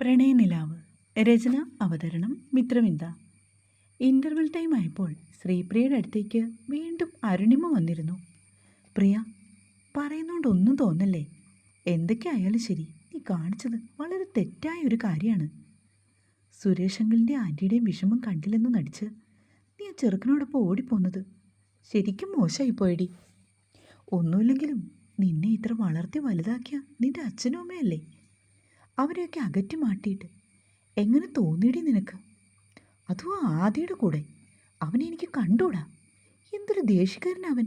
പ്രണയനിലാവ് രചന അവതരണം Mithravinda. Interval time ആയപ്പോൾ ശ്രീപ്രിയയുടെ അടുത്തേക്ക് വീണ്ടും അരുണിമ വന്നിരുന്നു. പ്രിയ പറയുന്നോണ്ട് ഒന്നും തോന്നല്ലേ? എന്തൊക്കെയായാലും ശരി നീ കാണിച്ചത് വളരെ തെറ്റായ ഒരു കാര്യമാണ്. സുരേഷ് അങ്കിളിന്റെ ആന്റിയുടെയും വിഷമം കണ്ടില്ലെന്ന് നടിച്ച് നീ ആ ചെറുക്കനോടൊപ്പം ഓടിപ്പോന്നത് ശരിക്കും മോശമായി പോയടി ഒന്നുമില്ലെങ്കിലും നിന്നെ ഇത്ര വളർത്തി വലുതാക്കിയ നിന്റെ അച്ഛനും അമ്മയല്ലേ? അവരെയൊക്കെ അകറ്റി മാറ്റിയിട്ട്. എങ്ങനെ തോന്നിയിടി നിനക്ക്? അതും ആദിയുടെ കൂടെ. അവനെ എനിക്ക് കണ്ടൂടാ എന്തൊരു ദേഷ്യക്കാരനവൻ.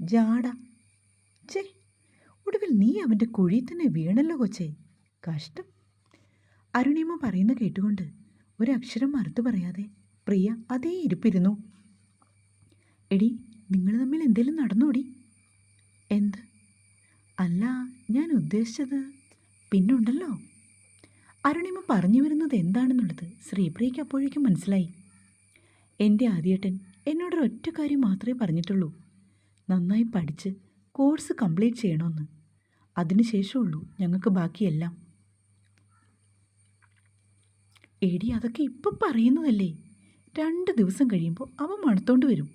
ജാട. ചേ ഒടുവിൽ നീ അവന്റെ കുഴിയിൽ തന്നെ വീണല്ലോ കൊച്ചേ. കഷ്ടം. അരുണിമ പറയുന്ന കേട്ടുകൊണ്ട് ഒരക്ഷരം മറുത്തു പറയാതെ പ്രിയ അതേ ഇരിപ്പിരുന്നു. എടി നിങ്ങൾ തമ്മിൽ എന്തേലും നടന്നോടി? എന്ത്? അല്ല ഞാൻ ഉദ്ദേശിച്ചത് പിന്നുണ്ടല്ലോ. അരുണിമ പറഞ്ഞു വരുന്നത് എന്താണെന്നുള്ളത് ശ്രീപ്രിയയ്ക്ക് അപ്പോഴേക്കും മനസ്സിലായി. എന്റെ ആദ്യേട്ടൻ എന്നോടൊരു ഒറ്റ കാര്യം മാത്രമേ പറഞ്ഞിട്ടുള്ളൂ. നന്നായി പഠിച്ച് കോഴ്സ് കംപ്ലീറ്റ് ചെയ്യണമെന്ന് അതിനുശേഷമുള്ളൂ ഞങ്ങൾക്ക് ബാക്കിയെല്ലാം. എടി അതൊക്കെ ഇപ്പം പറയുന്നതല്ലേ. രണ്ട് ദിവസം കഴിയുമ്പോൾ അവൻ മണത്തോണ്ട് വരും.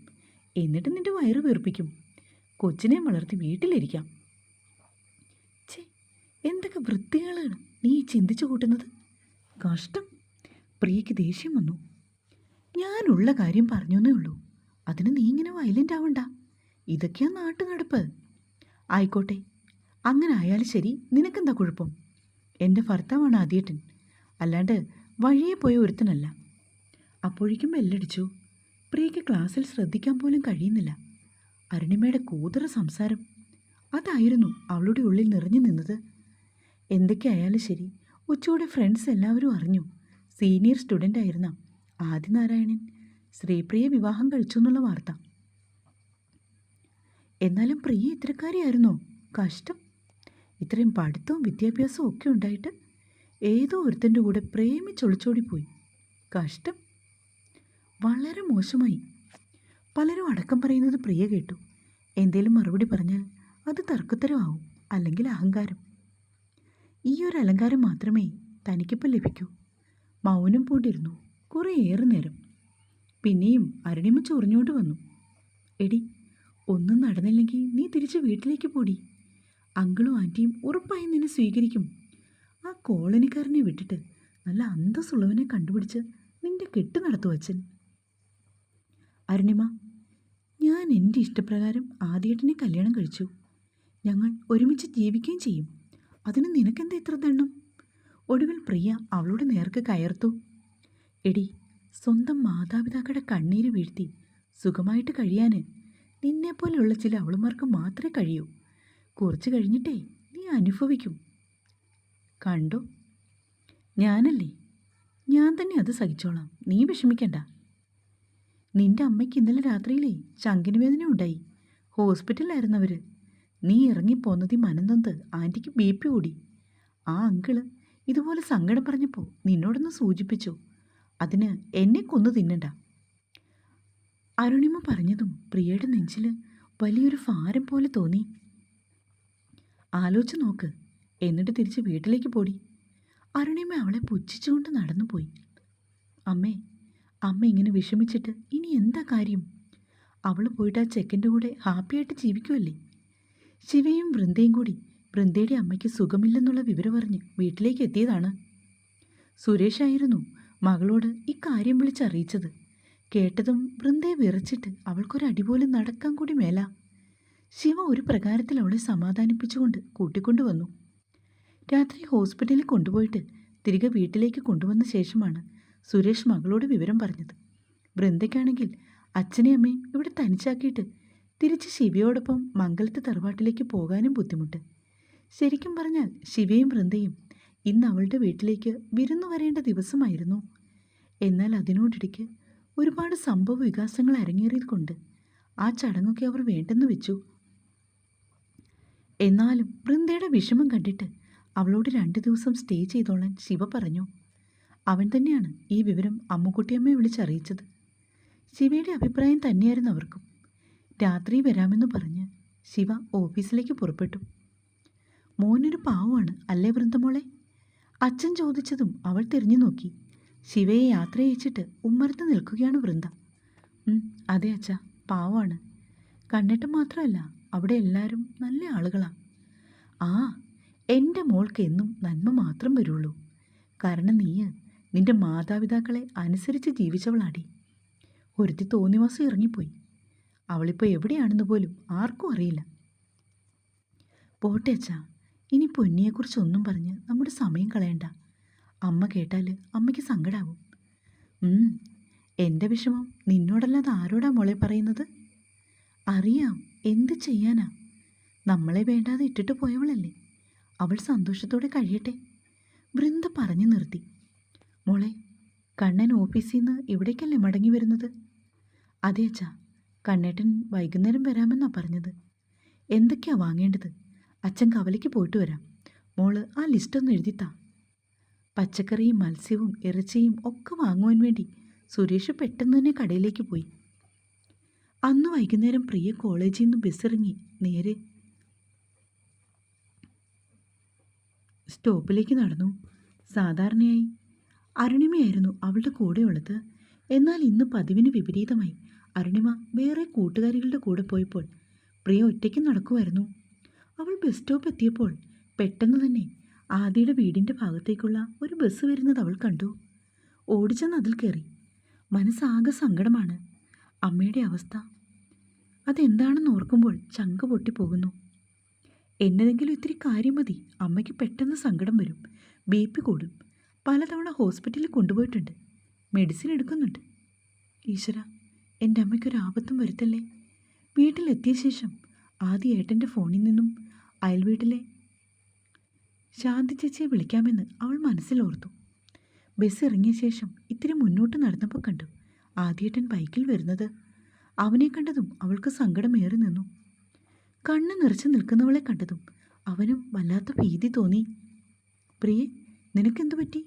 എന്നിട്ട് നിന്റെ വയറ് വീർപ്പിക്കും. കൊച്ചിനെ വളർത്തി വീട്ടിലിരിക്കാം. ഛേ എന്തൊക്കെ വൃത്തികളാണ് നീ ചിന്തിച്ചു കൂട്ടുന്നത്? കഷ്ടം. പ്രിയയ്ക്ക് ദേഷ്യം വന്നു. ഞാനുള്ള കാര്യം പറഞ്ഞേ ഉള്ളൂ. അതിന് നീ ഇങ്ങനെ വയലന്റ് ആവണ്ട. ഇതൊക്കെയാ നാട്ടു നടപ്പ് ആയിക്കോട്ടെ. അങ്ങനെ ആയാലും ശരി നിനക്കെന്താ കുഴപ്പം? എന്റെ ഭർത്താവാണ് ആദ്യേട്ടൻ. അല്ലാണ്ട് വഴിയെ പോയ ഒരുത്തനല്ല. അപ്പോഴേക്കും ബെല്ലടിച്ചു. പ്രിയയ്ക്ക് ക്ലാസ്സിൽ ശ്രദ്ധിക്കാൻ പോലും കഴിയുന്നില്ല. അരുണിമയുടെ കൂതറ സംസാരം. അതായിരുന്നു അവളുടെ ഉള്ളിൽ നിറഞ്ഞു നിന്നത്. എന്തൊക്കെയായാലും ശരി. ഉച്ചയോടെ ഫ്രണ്ട്സ് എല്ലാവരും അറിഞ്ഞു. സീനിയർ സ്റ്റുഡന്റ് ആയിരുന്ന ആദിനാരായണൻ ശ്രീപ്രിയ വിവാഹം കഴിച്ചു എന്നുള്ള വാർത്ത. എന്നാലും പ്രിയ ഇത്തരക്കാരിയായിരുന്നോ? കഷ്ടം. ഇത്രയും പഠിത്തവും വിദ്യാഭ്യാസവും ഒക്കെ ഉണ്ടായിട്ട് ഏതോ ഒരുത്തന്റെ കൂടെ പ്രേമിച്ചൊളിച്ചോടിപ്പോയി. കഷ്ടം. വളരെ മോശമായി. പലരും അടക്കം പറയുന്നത് പ്രിയ കേട്ടു. എന്തേലും മറുപടി പറഞ്ഞാൽ അത് തർക്കത്തരമാവും അല്ലെങ്കിൽ അഹങ്കാരം. ഈ ഒരു അലങ്കാരം മാത്രമേ തനിക്കിപ്പോൾ ലഭിക്കൂ. മൗനം പൂണ്ടിരുന്നു കുറേയേറെ നേരം. പിന്നെയും അരുണിമ ചൊറിഞ്ഞോണ്ട് വന്നു. എടി ഒന്നും നടന്നില്ലെങ്കിൽ നീ തിരിച്ച് വീട്ടിലേക്ക് പോടി. അങ്കിളും ആന്റിയും ഉറപ്പായും നിന്നെ സ്വീകരിക്കും. ആ കോളനിക്കാരനെ വിട്ടിട്ട് നല്ല അന്തസ്സുള്ളവനെ കണ്ടുപിടിച്ച് നിന്റെ കെട്ട് നടത്തു അച്ഛൻ. അരുണിമ ഞാൻ എന്റെ ഇഷ്ടപ്രകാരം ആദ്യേട്ടനെ കല്യാണം കഴിച്ചു. ഞങ്ങൾ ഒരുമിച്ച് ജീവിക്കുകയും ചെയ്യും. അതിന് നിനക്കെന്താ ഇത്ര ദണ്ണം? ഒടുവിൽ പ്രിയ അവളുടെ നേർക്ക് കയർത്തു. എടി സ്വന്തം മാതാപിതാക്കളുടെ കണ്ണീര് വീഴ്ത്തി സുഖമായിട്ട് കഴിയാൻ നിന്നെപ്പോലെയുള്ള ചില അവളുമാർക്ക് മാത്രമേ കഴിയൂ. കുറച്ച് കഴിഞ്ഞിട്ടേ നീ അനുഭവിക്കും. കണ്ടോ? ഞാനല്ലേ? ഞാൻ തന്നെ അത് സഹിച്ചോളാം. നീ വിഷമിക്കണ്ട. നിന്റെ അമ്മയ്ക്ക് ഇന്നലെ രാത്രിയിലേ ചങ്കിന് വേദന ഉണ്ടായി ഹോസ്പിറ്റലിലായിരുന്നവർ നീ ഇറങ്ങിപ്പോന്നതി മനന്തന്ത് ആന്റിക്ക് ബി പി കൂടി. ആ അങ്കിൾ ഇതുപോലെ സങ്കടം പറഞ്ഞപ്പോൾ നിന്നോടൊന്ന് സൂചിപ്പിച്ചു. അതിന് എന്നെ കൊന്നു തിന്നണ്ട. അരുണിമ പറഞ്ഞതും പ്രിയയുടെ നെഞ്ചിൽ വലിയൊരു ഭാരം പോലെ തോന്നി. ആലോചിച്ച് നോക്ക്. എന്നിട്ട് തിരിച്ച് വീട്ടിലേക്ക് പോടി. അരുണിമ അവളെ പുച്ഛിച്ചുകൊണ്ട് നടന്നുപോയി അമ്മേ അമ്മ ഇങ്ങനെ വിഷമിച്ചിട്ട് ഇനി എന്താ കാര്യം? അവൾ പോയിട്ട് ആ ചെക്കന്റെ കൂടെ ഹാപ്പിയായിട്ട് ജീവിക്കുമല്ലേ ശിവയും വൃന്ദയും കൂടി വൃന്ദയുടെ അമ്മയ്ക്ക് സുഖമില്ലെന്നുള്ള വിവരം അറിഞ്ഞ് വീട്ടിലേക്ക് എത്തിയതാണ്. സുരേഷായിരുന്നു മകളോട് ഇക്കാര്യം വിളിച്ചറിയിച്ചത് കേട്ടതും വൃന്ദയെ വിറച്ചിട്ട് പോലും നടക്കാൻ കൂടി മേല. ശിവ ഒരു പ്രകാരത്തിൽ അവളെ സമാധാനിപ്പിച്ചുകൊണ്ട് കൂട്ടിക്കൊണ്ടുവന്നു രാത്രി ഹോസ്പിറ്റലിൽ കൊണ്ടുപോയിട്ട് തിരികെ വീട്ടിലേക്ക് കൊണ്ടുവന്ന ശേഷമാണ് സുരേഷ് മകളോട് വിവരം പറഞ്ഞത്. വൃന്ദയ്ക്കാണെങ്കിൽ അച്ഛനെയും അമ്മയും ഇവിടെ തനിച്ചാക്കിയിട്ട് തിരിച്ച് ശിവയോടൊപ്പം മംഗലത്ത് തറവാട്ടിലേക്ക് പോകാനും ബുദ്ധിമുട്ട്. ശരിക്കും പറഞ്ഞാൽ ശിവയും വൃന്ദയും ഇന്ന് അവളുടെ വീട്ടിലേക്ക് വിരുന്നു വരേണ്ട ദിവസമായിരുന്നു. എന്നാൽ അതിനോടിടയ്ക്ക് ഒരുപാട് സംഭവ വികാസങ്ങൾ അരങ്ങേറിയത് കൊണ്ട് ആ ചടങ്ങൊക്കെ അവർ വേണ്ടെന്ന് വെച്ചു. എന്നാലും വൃന്ദയുടെ വിഷമം കണ്ടിട്ട് അവളോട് രണ്ട് ദിവസം സ്റ്റേ ചെയ്തോളാൻ ശിവ പറഞ്ഞു. അവൻ തന്നെയാണ് ഈ വിവരം അമ്മുക്കുട്ടിയമ്മയെ വിളിച്ചറിയിച്ചത്. ശിവയുടെ അഭിപ്രായം തന്നെയായിരുന്നു അവർക്കും. രാത്രി വരാമെന്ന് പറഞ്ഞ് ശിവ ഓഫീസിലേക്ക് പുറപ്പെട്ടു. മോനൊരു പാവമാണ് അല്ലേ വൃന്ദമോളെ? അച്ഛൻ ചോദിച്ചതും അവൾ തിരിഞ്ഞു നോക്കി. ശിവയെ യാത്ര അയച്ചിട്ട് ഉമ്മരത്ത് നിൽക്കുകയാണ് വൃന്ദ. "ഉം, അതെ അച്ഛ പാവമാണ്. കണ്ടിട്ട് മാത്രമല്ല അവിടെ എല്ലാവരും നല്ല ആളുകളാ. ആ എന്റെ മോൾക്ക് എന്നും നന്മ മാത്രം വരുള്ളൂ. കാരണം നീ നിന്റെ മാതാപിതാക്കളെ അനുസരിച്ച് ജീവിച്ചവളാടി. ഒരുത്തി തോന്നിവാസം ഇറങ്ങിപ്പോയി. അവളിപ്പോൾ എവിടെയാണെന്ന് പോലും ആർക്കും അറിയില്ല. പോട്ടെ അച്ഛാ ഇനി പൊന്നിയെക്കുറിച്ചൊന്നും പറഞ്ഞ് നമ്മുടെ സമയം കളയണ്ട. അമ്മ കേട്ടാൽ അമ്മയ്ക്ക് സങ്കടാവും. എന്റെ വിഷമം നിന്നോടല്ലാതെ ആരോടാ മോളെ പറയുന്നത്? അറിയാം എന്ത് ചെയ്യാനാ? നമ്മളെ വേണ്ടാതെ ഇട്ടിട്ട് പോയവളല്ലേ? അവൾ സന്തോഷത്തോടെ കഴിയട്ടെ. വൃന്ദ പറഞ്ഞു നിർത്തി. മോളെ കണ്ണൻ ഓഫീസിൽ നിന്ന് ഇവിടേക്കല്ലേ മടങ്ങി വരുന്നത്? അതെ അച്ഛാ കണ്ണേട്ടൻ വൈകുന്നേരം വരാമെന്നാ പറഞ്ഞത്. എന്തൊക്കെയാ വാങ്ങേണ്ടത്? അച്ഛൻ കവലയ്ക്ക് പോയിട്ട് വരാം. മോൾ ആ ലിസ്റ്റൊന്ന് എഴുതിത്താ. പച്ചക്കറിയും മത്സ്യവും ഇറച്ചിയും ഒക്കെ വാങ്ങുവാൻ വേണ്ടി സുരേഷ് പെട്ടെന്ന് തന്നെ കടയിലേക്ക് പോയി. അന്ന് വൈകുന്നേരം പ്രിയ കോളേജിൽ നിന്ന് ബസ്സിറങ്ങി നേരെ സ്റ്റോപ്പിലേക്ക് നടന്നു. സാധാരണയായി അരുണിമയായിരുന്നു അവളുടെ കൂടെയുള്ളത്. എന്നാൽ ഇന്ന് പതിവിന് വിപരീതമായി. അരുണിമ വേറെ കൂട്ടുകാരികളുടെ കൂടെ പോയപ്പോൾ പ്രിയ ഒറ്റയ്ക്ക് നടക്കുമായിരുന്നു അവൾ ബസ് സ്റ്റോപ്പ് എത്തിയപ്പോൾ പെട്ടെന്ന് തന്നെ ആദിയുടെ വീടിന്റെ ഭാഗത്തേക്കുള്ള ഒരു ബസ് വരുന്നത് അവൾ കണ്ടു. ഓടിച്ചെന്ന് അതിൽ കയറി. മനസ്സാകെ സങ്കടമാണ്. അമ്മയുടെ അവസ്ഥ. അതെന്താണെന്ന് ഓർക്കുമ്പോൾ ചങ്ക് പൊട്ടിപ്പോകുന്നു എന്നതെങ്കിലും ഇത്തിരി കാര്യം മതി. അമ്മയ്ക്ക് പെട്ടെന്ന് സങ്കടം വരും. ബി പി കൂടും. പലതവണ ഹോസ്പിറ്റലിൽ കൊണ്ടുപോയിട്ടുണ്ട്. മെഡിസിൻ എടുക്കുന്നുണ്ട്. ഈശ്വര എന്റെ അമ്മയ്ക്കൊരു ആപത്തും വരുത്തല്ലേ? വീട്ടിലെത്തിയ ശേഷം ആദ്യ ഏട്ടന്റെ ഫോണിൽ നിന്നും അയൽ വീട്ടിലെ ശാന്തി ചേച്ചിയെ വിളിക്കാമെന്ന് അവൾ മനസ്സിലോർത്തു ബസ് ഇറങ്ങിയ ശേഷം ഇത്തിരി മുന്നോട്ട് നടന്നപ്പോൾ കണ്ടു ആദ്യേട്ടൻ ബൈക്കിൽ വരുന്നത്. അവനെ കണ്ടതും അവൾക്ക് സങ്കടമേറി നിന്നു. കണ്ണ് നിറച്ച് നിൽക്കുന്നവളെ കണ്ടതും അവനും വല്ലാത്ത ഭീതി തോന്നി. പ്രിയെ നിനക്കെന്തു പറ്റി?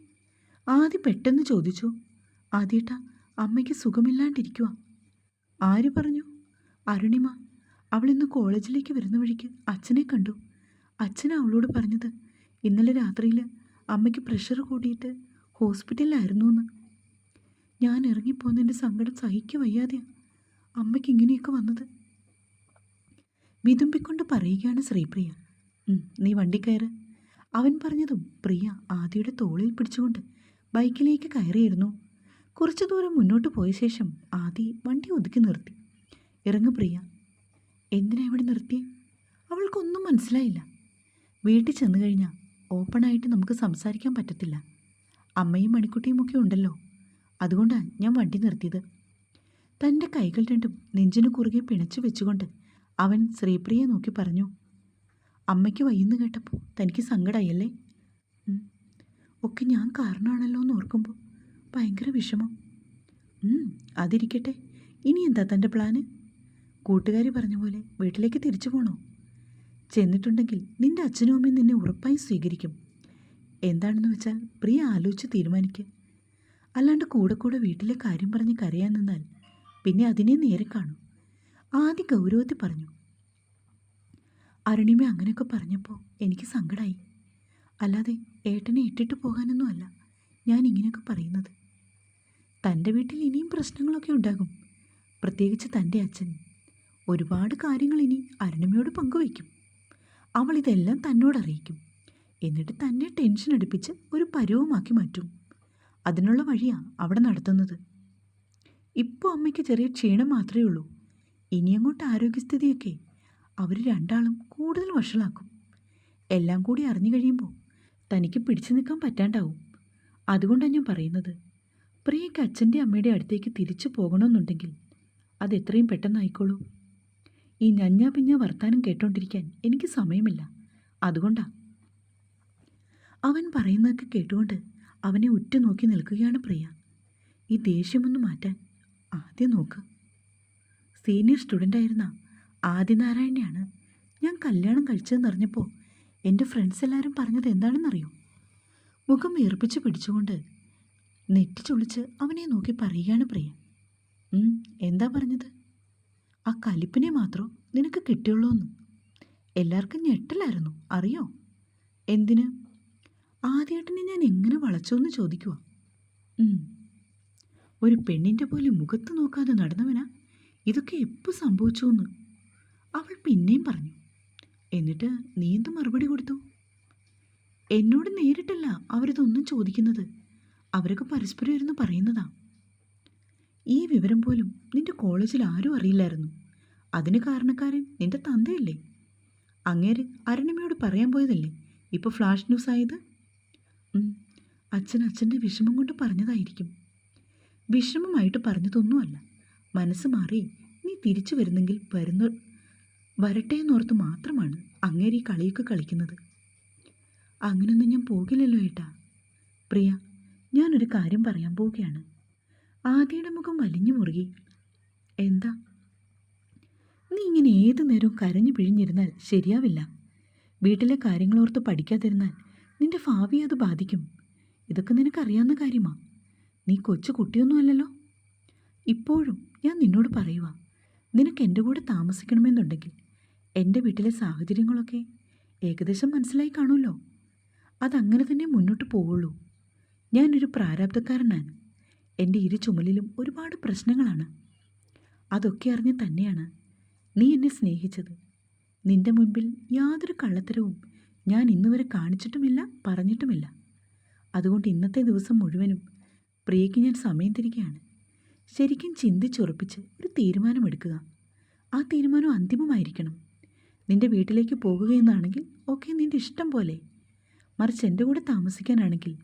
ആദ്യം പെട്ടെന്ന് ചോദിച്ചു. ആദ്യേട്ട അമ്മയ്ക്ക് സുഖമില്ലാണ്ടിരിക്കുക ആര് പറഞ്ഞു? അരുണിമ അവൾ ഇന്ന് കോളേജിലേക്ക് വരുന്ന വഴിക്ക് അച്ഛനെ കണ്ടു. അച്ഛൻ അവളോട് പറഞ്ഞത് ഇന്നലെ രാത്രിയിൽ അമ്മയ്ക്ക് പ്രഷർ കൂടിയിട്ട് ഹോസ്പിറ്റലിലായിരുന്നു എന്ന്. ഞാൻ ഇറങ്ങിപ്പോന്നതിന്റെ സങ്കടം സഹിക്കു വയ്യാതെയാണ് അമ്മയ്ക്ക് ഇങ്ങനെയൊക്കെ വന്നത്. വിതുമ്പിക്കൊണ്ട് പറയുകയാണ് ശ്രീപ്രിയ. നീ വണ്ടി കയറ്. അവൻ പറഞ്ഞതും പ്രിയ ആദിയുടെ തോളിൽ പിടിച്ചുകൊണ്ട് ബൈക്കിലേക്ക് കയറിയിരുന്നു. കുറച്ചു ദൂരം മുന്നോട്ട് പോയ ശേഷം ആദി വണ്ടി ഒതുക്കി നിർത്തി. ഇറങ്ങു പ്രിയ. എന്തിനാ ഇവിടെ നിർത്തി അവൾക്കൊന്നും മനസ്സിലായില്ല. വീട്ടിൽ ചെന്നു കഴിഞ്ഞാൽ ഓപ്പണായിട്ട് നമുക്ക് സംസാരിക്കാൻ പറ്റത്തില്ല. അമ്മയും മണിക്കുട്ടിയും ഒക്കെ ഉണ്ടല്ലോ. അതുകൊണ്ടാണ് ഞാൻ വണ്ടി നിർത്തിയത്. തന്റെ കൈകൾ രണ്ടും നെഞ്ചിനു കുറുകെ പിണച്ചു വെച്ചുകൊണ്ട് അവൻ ശ്രീപ്രിയെ നോക്കി പറഞ്ഞു അമ്മയ്ക്ക് വയ്യെന്ന് കേട്ടപ്പോൾ തനിക്ക് സങ്കടമായല്ലേ ഒക്കെ ഞാൻ കാരണമാണല്ലോ എന്ന് ഓർക്കുമ്പോൾ ഭയങ്കര വിഷമം. അതിരിക്കട്ടെ. ഇനി എന്താ തന്റെ പ്ലാന്? കൂട്ടുകാരി പറഞ്ഞ പോലെ വീട്ടിലേക്ക് തിരിച്ചു പോണോ? ചെന്നിട്ടുണ്ടെങ്കിൽ നിന്റെ അച്ഛനും അമ്മയും നിന്നെ ഉറപ്പായും സ്വീകരിക്കും. എന്താണെന്ന് വെച്ചാൽ പ്രിയ ആലോചിച്ച് തീരുമാനിക്കുക അല്ലാണ്ട് കൂടെ കൂടെ വീട്ടിലെ കാര്യം പറഞ്ഞ് കരയാൻ നിന്നാൽ പിന്നെ അതിനെ നേരെ കാണും. ആദ്യ ഗൗരവത്തിൽ പറഞ്ഞു. അരുണിമ അങ്ങനെയൊക്കെ പറഞ്ഞപ്പോൾ എനിക്ക് സങ്കടമായി അല്ലാതെ ഏട്ടനെ ഇട്ടിട്ട് പോകാനൊന്നുമല്ല. ഞാൻ ഇങ്ങനെയൊക്കെ പറയുന്നത്. തന്റെ വീട്ടിൽ ഇനിയും പ്രശ്നങ്ങളൊക്കെ ഉണ്ടാകും. പ്രത്യേകിച്ച് തന്റെ അച്ഛൻ. ഒരുപാട് കാര്യങ്ങൾ ഇനി അരുണിമയോട് പങ്കുവയ്ക്കും. അവൾ ഇതെല്ലാം തന്നോട് അറിയിക്കും. എന്നിട്ട് തന്നെ ടെൻഷൻ അടുപ്പിച്ച് ഒരു പരുവമാക്കി മാറ്റും. അതിനുള്ള വഴിയാണ് അവിടെ നടത്തുന്നത്. ഇപ്പോൾ അമ്മയ്ക്ക് ചെറിയ ക്ഷീണം മാത്രമേ ഉള്ളൂ. ഇനി അങ്ങോട്ട് ആരോഗ്യസ്ഥിതിയൊക്കെ അവർ രണ്ടാളും കൂടുതൽ വഷളാക്കും. എല്ലാം കൂടി അറിഞ്ഞു കഴിയുമ്പോൾ തനിക്ക് പിടിച്ചു നിൽക്കാൻ പറ്റാണ്ടാവും. അതുകൊണ്ടാണ് ഞാൻ പറയുന്നത്. പ്രിയയ്ക്ക് അച്ഛന്റെ അമ്മയുടെ അടുത്തേക്ക് തിരിച്ചു പോകണമെന്നുണ്ടെങ്കിൽ അത് എത്രയും പെട്ടെന്നായിക്കോളൂ. ഈ ഞഞ്ഞാ പിഞ്ഞ വർത്താനം കേട്ടോണ്ടിരിക്കാൻ എനിക്ക് സമയമില്ല. അതുകൊണ്ടാ. അവൻ പറയുന്നതൊക്കെ കേട്ടുകൊണ്ട് അവനെ ഉറ്റുനോക്കി നിൽക്കുകയാണ് പ്രിയ. ഈ ദേഷ്യമൊന്ന് മാറ്റാൻ ആദ്യം നോക്ക്. സീനിയർ സ്റ്റുഡന്റായിരുന്ന ആദിനാരായണയാണ് ഞാൻ കല്യാണം കഴിച്ചതെന്നറിഞ്ഞപ്പോൾ എന്റെ ഫ്രണ്ട്സ് എല്ലാവരും പറഞ്ഞത് എന്താണെന്നറിയോ? മുഖം വീർപ്പിച്ച് പിടിച്ചുകൊണ്ട് നെറ്റി ചൊളിച്ച് അവനെ നോക്കി പറയുകയാണ് പ്രിയ. എന്താ പറഞ്ഞത്? ആ കലിപ്പിനെ മാത്രം നിനക്ക് കിട്ടിയുള്ളൂ എന്ന്. എല്ലാവർക്കും ഞെട്ടലായിരുന്നു അറിയോ? എന്തിന്? ആദ്യമായിട്ടിനെ ഞാൻ എങ്ങനെ വളച്ചോന്ന് ചോദിക്കുക ഒരു പെണ്ണിന്റെ പോലെ മുഖത്ത് നോക്കാതെ നടന്നവനാ ഇതൊക്കെ എപ്പോൾ സംഭവിച്ചു എന്ന്. അവൾ പിന്നെയും പറഞ്ഞു എന്നിട്ട് നീ എന്ത് മറുപടി കൊടുത്തു? എന്നോട് നേരിട്ടല്ല അവരിതൊന്നും ചോദിക്കുന്നത്. അവരൊക്കെ പരസ്പരം ഇരുന്ന് പറയുന്നതാ. ഈ വിവരം പോലും നിന്റെ കോളേജിൽ ആരും അറിയില്ലായിരുന്നു. അതിന് കാരണക്കാരൻ നിന്റെ തന്തയല്ലേ? അങ്ങേര് അരുണിമയോട് പറയാൻ പോയതല്ലേ? ഇപ്പോൾ ഫ്ലാഷ് ന്യൂസ് ആയത്? അച്ഛൻ അച്ഛന്റെ വിഷമം കൊണ്ട് പറഞ്ഞതായിരിക്കും. വിഷമമായിട്ട് പറഞ്ഞതൊന്നുമല്ല. മനസ്സ് മാറി നീ തിരിച്ചു വരുന്നെങ്കിൽ വരുന്ന വരട്ടെ എന്നോർത്ത് മാത്രമാണ് അങ്ങേര് കളിയൊക്കെ കളിക്കുന്നത്. അങ്ങനൊന്നും ഞാൻ പോകില്ലല്ലോ ഏട്ടാ. പ്രിയ ഞാനൊരു കാര്യം പറയാൻ പോവുകയാണ്. ആദ്യയുടെ മുഖം വലിഞ്ഞു മുറുകി. എന്താ? നീ ഇങ്ങനെ ഏതു നേരവും കരഞ്ഞു പിഴിഞ്ഞിരുന്നാൽ ശരിയാവില്ല. വീട്ടിലെ കാര്യങ്ങളോർത്ത് പഠിക്കാതിരുന്നാൽ നിന്റെ ഭാവി അത് ബാധിക്കും. ഇതൊക്കെ നിനക്കറിയാവുന്ന കാര്യമാ. നീ കൊച്ചു കുട്ടിയൊന്നുമല്ലല്ലോ ഇപ്പോഴും ഞാൻ നിന്നോട് പറയുക നിനക്ക് എന്റെ കൂടെ താമസിക്കണമെന്നുണ്ടെങ്കിൽ എന്റെ വീട്ടിലെ സാഹചര്യങ്ങളൊക്കെ ഏകദേശം മനസ്സിലായി കാണുമല്ലോ. അതങ്ങനെ തന്നെ മുന്നോട്ട് പോവുള്ളൂ. ഞാനൊരു പ്രാരാബ്ധക്കാരനാണ്. എന്റെ ഇരു ചുമലിലും ഒരുപാട് പ്രശ്നങ്ങളാണ്. അതൊക്കെ അറിഞ്ഞ് തന്നെയാണ് നീ എന്നെ സ്നേഹിച്ചത്. നിന്റെ മുൻപിൽ യാതൊരു കള്ളത്തരവും ഞാൻ ഇന്നുവരെ കാണിച്ചിട്ടുമില്ല പറഞ്ഞിട്ടുമില്ല. അതുകൊണ്ട് ഇന്നത്തെ ദിവസം മുഴുവനും പ്രിയയ്ക്ക് ഞാൻ സമയം തിരികെയാണ്. ശരിക്കും ചിന്തിച്ചുറപ്പിച്ച് ഒരു തീരുമാനമെടുക്കുക. ആ തീരുമാനം അന്തിമമായിരിക്കണം. നിന്റെ വീട്ടിലേക്ക് പോകുകയെന്നാണെങ്കിൽ ഓക്കെ നിന്റെ ഇഷ്ടം പോലെ. മറിച്ച് എന്റെ കൂടെ താമസിക്കാനാണെങ്കിൽ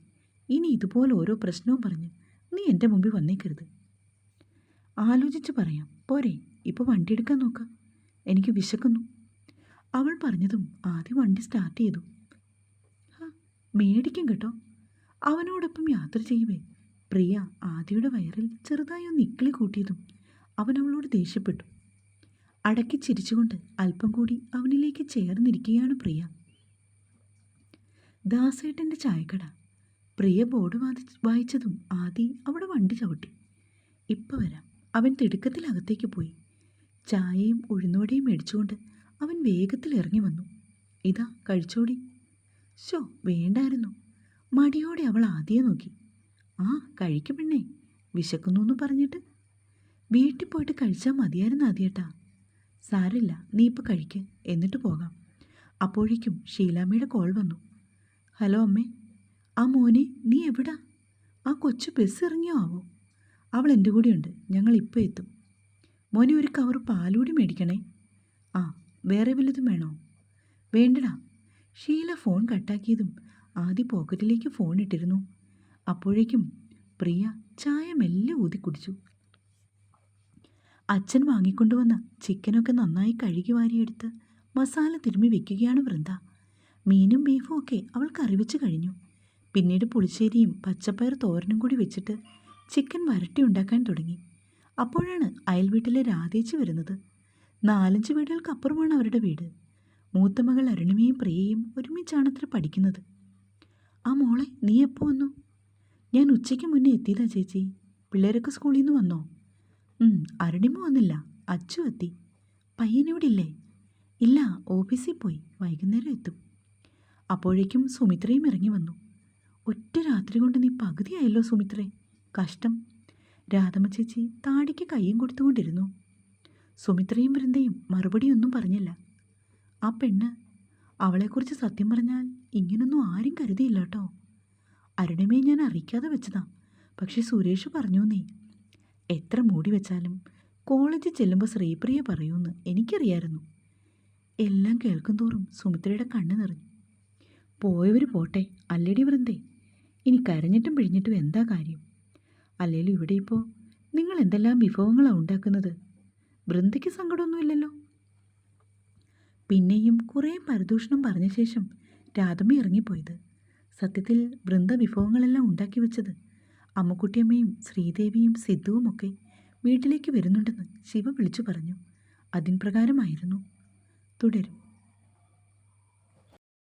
ഇനി ഇതുപോലെ ഓരോ പ്രശ്നവും പറഞ്ഞ് നീ എന്റെ മുമ്പിൽ വന്നേക്കരുത്. ആലോചിച്ച് പറയാം. പോരെ ഇപ്പോൾ വണ്ടി എടുക്കാൻ നോക്കാം. എനിക്ക് വിശക്കുന്നു. അവൾ പറഞ്ഞതും ആദ്യം വണ്ടി സ്റ്റാർട്ട് ചെയ്തു. "ഹാ, മേടിക്കും കേട്ടോ. അവനോടൊപ്പം യാത്ര ചെയ്യുവേ. പ്രിയ ആദിയുടെ വയറിൽ ചെറുതായി ഒന്ന് ഇക്കിളി കൂട്ടിയതും അവൻ അവളോട് ദേഷ്യപ്പെട്ടു. അടക്കി ചിരിച്ചുകൊണ്ട് അല്പം കൂടി അവനിലേക്ക് ചേർന്നിരിക്കുകയാണ് പ്രിയ. ദാസേട്ടന്റെ ചായക്കട പ്രിയ ബോർഡ് വാതി വായിച്ചതും ആദി അവിടെ വണ്ടി ചവിട്ടി. ഇപ്പം വരാം. അവൻ തിടുക്കത്തിൽ അകത്തേക്ക് പോയി. ചായയും ഉഴുന്നുവടിയും മേടിച്ചുകൊണ്ട് അവൻ വേഗത്തിൽ ഇറങ്ങി വന്നു. ഇതാ കഴിച്ചോടി. ഷോ വേണ്ടായിരുന്നു. മടിയോടെ അവൾ ആദ്യം നോക്കി. ആ കഴിക്കും പെണ്ണേ. വിശക്കുന്നു എന്ന് പറഞ്ഞിട്ട്. വീട്ടിൽ പോയിട്ട് കഴിച്ചാൽ മതിയായിരുന്നു ആദ്യേട്ടാ. സാരില്ല നീ ഇപ്പോൾ കഴിക്ക്. എന്നിട്ട് പോകാം. അപ്പോഴേക്കും ഷീലാമ്മയുടെ കോൾ വന്നു. ഹലോ അമ്മേ. ആ മോനെ നീ എവിടാ? ആ കൊച്ചു ബസ് ഇറങ്ങിയോ ആവോ? അവൾ എന്റെ കൂടെയുണ്ട്. ഞങ്ങൾ ഇപ്പോൾ എത്തും. മോനെ ഒരു കവർ പാലൂടി മേടിക്കണേ. ആ വേറെ വല്ലതും വേണോ? വേണ്ടടാ. ഷീല ഫോൺ കട്ടാക്കിയതും ആദ്യ പോക്കറ്റിലേക്ക് ഫോൺ ഇട്ടിരുന്നു. അപ്പോഴേക്കും പ്രിയ ചായ മെല്ലെ ഊതി കുടിച്ചു. അച്ഛൻ വാങ്ങിക്കൊണ്ടുവന്ന ചിക്കനൊക്കെ നന്നായി കഴുകി വാരിയെടുത്ത് മസാല തിരുമ്മി വെക്കുകയാണ് വൃന്ദ. മീനും ബീഫും ഒക്കെ അവൾ കറിവെച്ച് കഴിഞ്ഞു. പിന്നീട് പുളിശ്ശേരിയും പച്ചപ്പയർ തോരനും കൂടി വെച്ചിട്ട് ചിക്കൻ വരട്ടി ഉണ്ടാക്കാൻ തുടങ്ങി. അപ്പോഴാണ് അയൽ വീട്ടിലെ രാധേച്ചി വരുന്നത്. നാലഞ്ച് വീടുകൾക്കപ്പുറമാണ് അവരുടെ വീട്. മൂത്ത മകൾ അരുണിമയും പ്രിയയും ഒരുമിച്ചാണത്ര പഠിക്കുന്നത്. ആ മോളെ നീ എപ്പോൾ വന്നു? ഞാൻ ഉച്ചയ്ക്ക് മുന്നേ എത്തിയതാ ചേച്ചി. പിള്ളേരൊക്കെ സ്കൂളിൽ നിന്ന് വന്നോ? അരുണിമ വന്നില്ല. അച്ചു എത്തി. പയ്യനിവിടെ ഇല്ലേ ഇല്ല ഓഫീസിൽ പോയി. വൈകുന്നേരം എത്തും. അപ്പോഴേക്കും സുമിത്രയും ഇറങ്ങി വന്നു. ഒറ്റ രാത്രി കൊണ്ട് നീ പകുതിയായല്ലോ സുമിത്രേ. കഷ്ടം. രാധമ്മ ചേച്ചി താടിക്ക് കയ്യും കൊടുത്തുകൊണ്ടിരുന്നു. സുമിത്രയും വൃന്ദയും മറുപടിയൊന്നും പറഞ്ഞില്ല. ആ പെണ്ണ് അവളെക്കുറിച്ച് സത്യം പറഞ്ഞാൽ ഇങ്ങനൊന്നും ആരും കരുതിയില്ല കേട്ടോ അരുണമേ ഞാൻ അറിയിക്കാതെ വെച്ചതാ. പക്ഷേ സുരേഷ് പറഞ്ഞു നീ എത്ര മൂടി വെച്ചാലും കോളേജിൽ ചെല്ലുമ്പോൾ ശ്രീപ്രിയ പറയൂന്ന് എനിക്കറിയായിരുന്നു. എല്ലാം കേൾക്കും തോറും സുമിത്രയുടെ കണ്ണ് നിറഞ്ഞു. പോയവർ പോട്ടെ അല്ലടി വൃന്ദേ? ഇനി കരഞ്ഞിട്ടും പിഴിഞ്ഞിട്ടും എന്താ കാര്യം? അല്ലേലും ഇവിടെ ഇപ്പോൾ നിങ്ങൾ എന്തെല്ലാം വിഭവങ്ങളാണ് ഉണ്ടാക്കുന്നത്? വൃന്ദയ്ക്ക് സങ്കടമൊന്നുമില്ലല്ലോ. പിന്നെയും കുറേ പരദൂഷണം പറഞ്ഞ ശേഷം രാധമ്മ ഇറങ്ങിപ്പോയത്. സത്യത്തിൽ വൃന്ദ വിഭവങ്ങളെല്ലാം ഉണ്ടാക്കി വെച്ചത് അമ്മക്കുട്ടിയമ്മയും ശ്രീദേവിയും സിദ്ധുവും ഒക്കെ വീട്ടിലേക്ക് വരുന്നുണ്ടെന്ന് ശിവ വിളിച്ചു പറഞ്ഞു. അതിൻ പ്രകാരമായിരുന്നു. തുടരും.